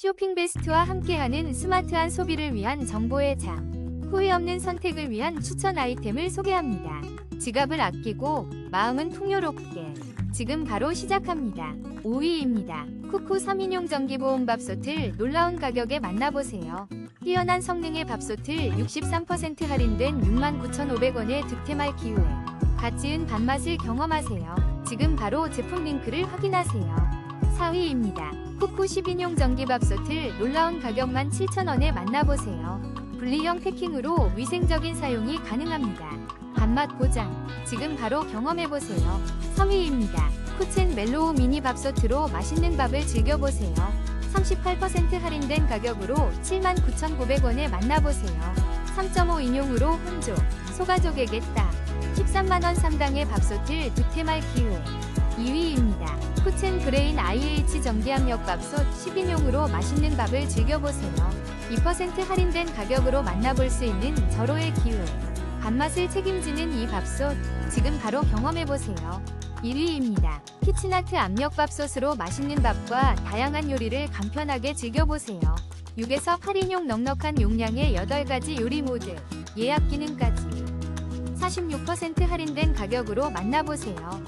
쇼핑 베스트와 함께하는 스마트한 소비를 위한 정보의 장. 후회 없는 선택을 위한 추천 아이템을 소개합니다. 지갑을 아끼고 마음은 풍요롭게. 지금 바로 시작합니다. 5위입니다. 쿠쿠 3인용 전기보온 밥솥을 놀라운 가격에 만나보세요. 뛰어난 성능의 밥솥을 63% 할인된 69,500원의 득템할 기회에 갓 지은 밥맛을 경험하세요. 지금 바로 제품 링크를 확인하세요. 4위입니다. 쿠쿠 10인용 전기밥솥을 놀라운 가격만 7,000원에 만나보세요. 분리형 패킹으로 위생적인 사용이 가능합니다. 밥맛 보장. 지금 바로 경험해보세요. 3위입니다. 쿠첸 멜로우 미니 밥솥으로 맛있는 밥을 즐겨보세요. 38% 할인된 가격으로 79,900원에 만나보세요. 3.5 인용으로 혼조, 소가족에게 딱 13만원 상당의 밥솥을 득템할 기회. 2위입니다. 쿠첸 브레인 IH 전기압력 밥솥 10인용으로 맛있는 밥을 즐겨보세요. 2% 할인된 가격으로 만나볼 수 있는 절호의 기회. 밥맛을 책임지는 이 밥솥, 지금 바로 경험해보세요. 1위입니다. 키친아트 압력밥솥으로 맛있는 밥과 다양한 요리를 간편하게 즐겨보세요. 6에서 8인용 넉넉한 용량의 8가지 요리 모드, 예약 기능까지 46% 할인된 가격으로 만나보세요.